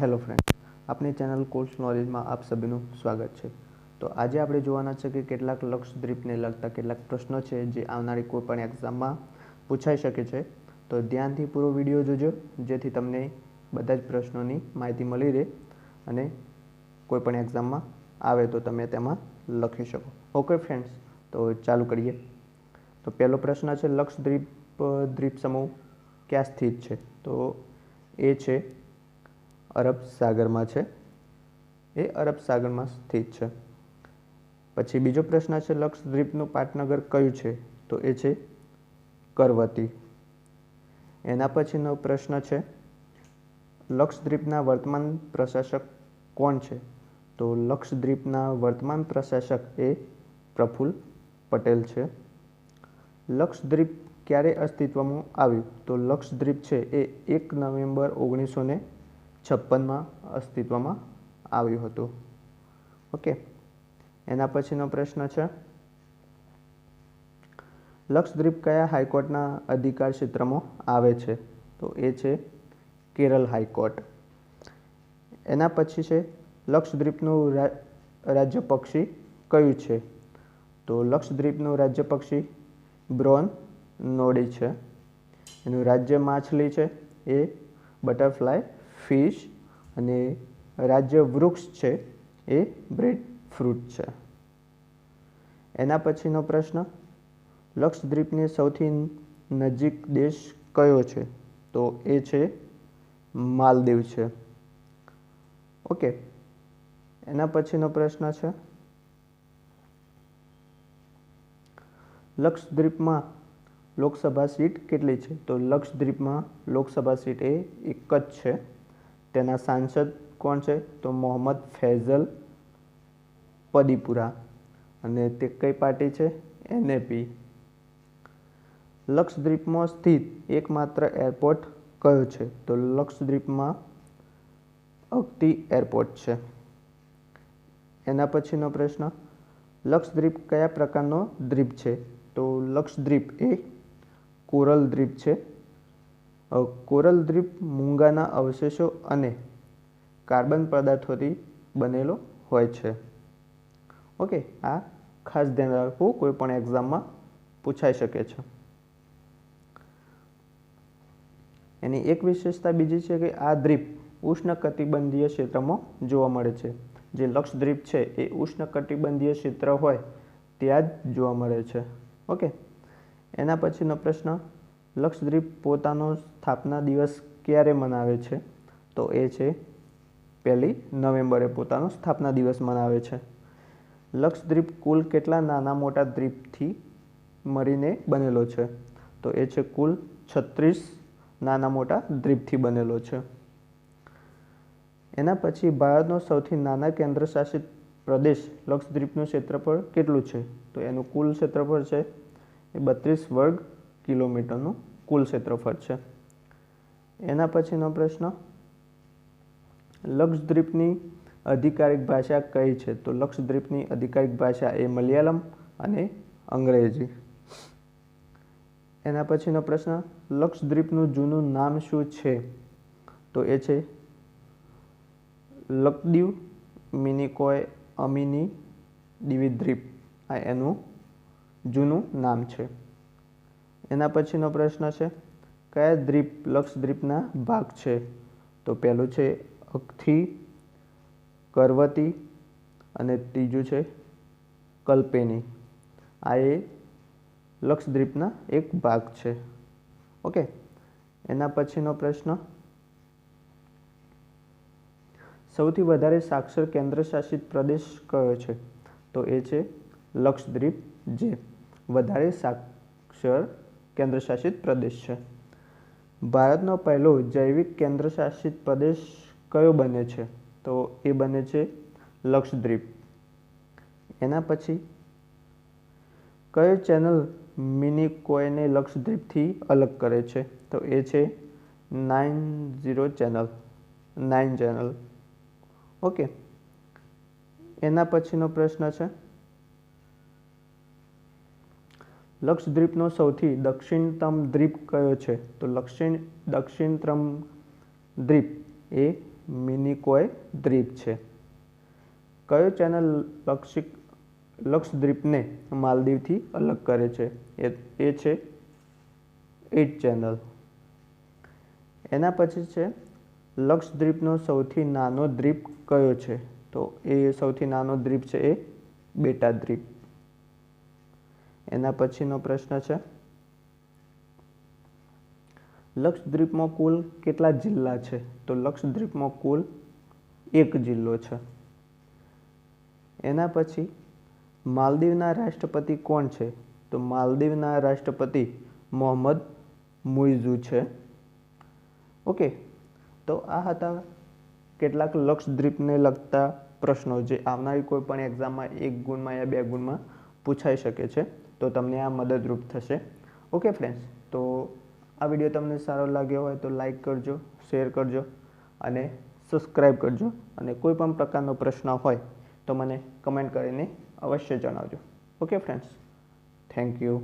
Hello friend આપણી channel course નોલેજમાં આપ સભીનું સ્વાગત છે. તો આજે આપણે જોવાના છે કે કેટલાક લક્ષદ્વીપને લગતા કેટલાક પ્રશ્નો છે જે આવનારી કોઈપણ એક્ઝામમાં પૂછાઈ શકે છે. તો ધ્યાનથી પૂરો વીડિયો જોજો, જેથી તમને બધા જ પ્રશ્નોની માહિતી મળી રહે અને કોઈ પણ એક્ઝામમાં આવે તો તમે તેમાં લખી શકો. ઓકે ફ્રેન્ડ્સ તો ચાલુ કરીએ. તો પહેલો પ્રશ્ન છે લક્ષદ્વીપ દ્વીપ સમૂહ ક્યાં સ્થિત છે? તો એ છે અરબ સાગરમાં છે. એ અરબ સાગરમાં સ્થિત છે. પછી બીજો પ્રશ્ન છે, લક્ષદ્વીપનું પાટનગર કયું છે? તો એ છે કરવતી. એના પછીનો પ્રશ્ન છે, લક્ષદ્વીપના વર્તમાન પ્રશાસક કોણ છે? તો લક્ષદ્વીપના વર્તમાન પ્રશાસક એ પ્રફુલ્લ પટેલ છે. લક્ષદ્વીપ ક્યારે અસ્તિત્વમાં આવ્યું? તો લક્ષદ્વીપ છે એ એક નવેમ્બર ઓગણીસો છપ્પનમાં અસ્તિત્વમાં આવ્યું હતું. ઓકે. એના પછીનો પ્રશ્ન છે. લક્ષદ્વીપ કયા હાઈકોર્ટના અધિકાર ક્ષેત્રમાં આવે છે? તો એ છે કેરળ હાઈકોર્ટ. એના પછી છે, લક્ષદ્વીપનું રાજ્ય પક્ષી કયું છે? તો લક્ષદ્વીપનું રાજ્ય પક્ષી બ્રોન નોડી છે. એનું રાજ્ય માછલી છે એ બટરફ્લાય ફિશ અને રાજ્ય વૃક્ષ છે એ બ્રેડ ફ્રૂટ છે. એના પછીનો પ્રશ્ન, લક્ષદ્વીપની સૌથી નજીક દેશ કયો છે? તો એ છે માલદીવ છે. ઓકે, એના પછીનો પ્રશ્ન છે, લક્ષદ્વીપમાં લોકસભા સીટ કેટલી છે? તો લક્ષદ્વીપમાં લોકસભા સીટ એ એક જ છે. તેના સાંસદ કોણ છે? તો મોહમ્મદ ફૈઝલ પદીપુરા. અને તે કઈ પાર્ટી છે? એનએપી. લક્ષદ્વીપમાં સ્થિત એકમાત્ર એરપોર્ટ કયો છે? તો લક્ષદ્વીપમાં અક્તિ એરપોર્ટ છે. એના પછીનો પ્રશ્ન, લક્ષદ્વીપ કયા પ્રકારનો દ્વીપ છે? તો લક્ષદ્વીપ એ કોરલ દ્વીપ છે. કોરલ દ્વીપ, મૂંગાના અવશેષો અને કાર્બન પદાર્થોથી બનેલો હોય છે. ઓકે, આ ખાસ ધ્યાન રાખવું કોઈ પણ એક્ઝામમાં પૂછાઈ શકે છે. એની એક વિશેષતા બીજી છે કે આ દ્વીપ ઉષ્ણકટિબંધીય ક્ષેત્રમાં જોવા મળે છે. જે લક્ષદ્વીપ છે એ ઉષ્ણકટિબંધીય ક્ષેત્ર હોય ત્યાં જ જોવા મળે છે. ઓકે, એના પછીનો પ્રશ્ન લક્ષદ્વીપ પોતાનો સ્થાપના દિવસ ક્યારે મનાવે છે? તો એ છે, પહેલી નવેમ્બરે પોતાનો સ્થાપના દિવસ મનાવે છે. લક્ષદ્વીપ કુલ કેટલા નાના મોટા દ્વીપથી મળીને બનેલો છે? તો એ છે કુલ છત્રીસ નાના મોટા દ્વીપથી બનેલો છે. એના પછી ભારતનો સૌથી નાના કેન્દ્રશાસિત પ્રદેશ લક્ષદ્વીપનું ક્ષેત્રફળ કેટલું છે? તો એનું કુલ ક્ષેત્રફળ છે એ બત્રીસ વર્ગ કિલોમીટરનું કુલ ક્ષેત્રફળ છે? એના પછીનો પ્રશ્ન, લક્ષદ્વીપની અધિકારિક ભાષા કઈ છે? તો લક્ષદ્વીપની અધિકારિક ભાષા એ મલયાલમ અને અંગ્રેજી. એના પછીનો પ્રશ્ન, લક્ષદ્વીપનું જૂનું નામ શું છે? તો એ છે, લકદીવ મિનિકોય અમિની દિવિદ્વીપ. આ એનું જૂનું નામ છે. એના પછીનો પ્રશ્ન છે, કયા દ્વીપ લક્ષદ્વીપના ભાગ છે? તો પહેલું છે અખથી, કરવતી અને ત્રીજું છે કલ્પેની. આ એ લક્ષદ્વીપના એક ભાગ છે. ઓકે એના પછીનો પ્રશ્ન. સૌથી વધારે સાક્ષર કેન્દ્રશાસિત પ્રદેશ કયો છે? તો એ છે લક્ષદ્વીપ જે વધારે સાક્ષર કેન્દ્રશાસિત પ્રદેશ છે. ભારતનો પહેલો જૈવિક કેન્દ્રશાસિત પ્રદેશ કયો બને છે? તો એ બને છે લક્ષદ્વીપ. એના પછી કયો ચેનલ મિનિકોયને લક્ષદ્વીપથી અલગ કરે છે? તો એ છે nine zero channel, nine channel. Okay. એના પછીનો પ્રશ્ન છે લક્ષદ્વીપનો સૌથી દક્ષિણતમ દ્વીપ કયો છે? તો લક્ષિણ, દક્ષિણતમ દ્વીપ એ મિનિકોય દ્વીપ છે. કયો ચેનલ લક્ષિક, લક્ષદ્વીપને માલદીવથી અલગ કરે છે? એ એ છે એટ ચેનલ. એના પછી છે, લક્ષદ્વીપનો સૌથી નાનો દ્વીપ કયો છે? તો એ સૌથી નાનો દ્વીપ છે એ બેટા દ્વીપ. એના પછીનો પ્રશ્ન છે. લક્ષદ્વીપમાં કુલ કેટલા જિલ્લા છે? તો લક્ષદ્વીપમાં કુલ એક જિલ્લો છે. એના પછી માલદીવના રાષ્ટ્રપતિ કોણ છે? તો માલદીવના રાષ્ટ્રપતિ મોહમ્મદ મુઇઝુ છે. ઓકે, તો આ હતા કેટલાક લક્ષદ્વીપને લગતા પ્રશ્નો જે આવનારી કોઈ પણ એક્ઝામમાં એક ગુણમાં યા બે ગુણમાં પૂછાઈ શકે છે. તો તમને આ મદદરૂપ થશે. ઓકે ફ્રેન્ડ્સ તો આ વીડિયો તમને સારો લાગ્યો હોય તો લાઈક કરજો શેર કરજો અને સબસ્ક્રાઈબ કરજો. અને કોઈ પણ પ્રકારનો પ્રશ્ન હોય તો મને કમેન્ટ કરીને અવશ્ય જણાવજો. Okay friends thank you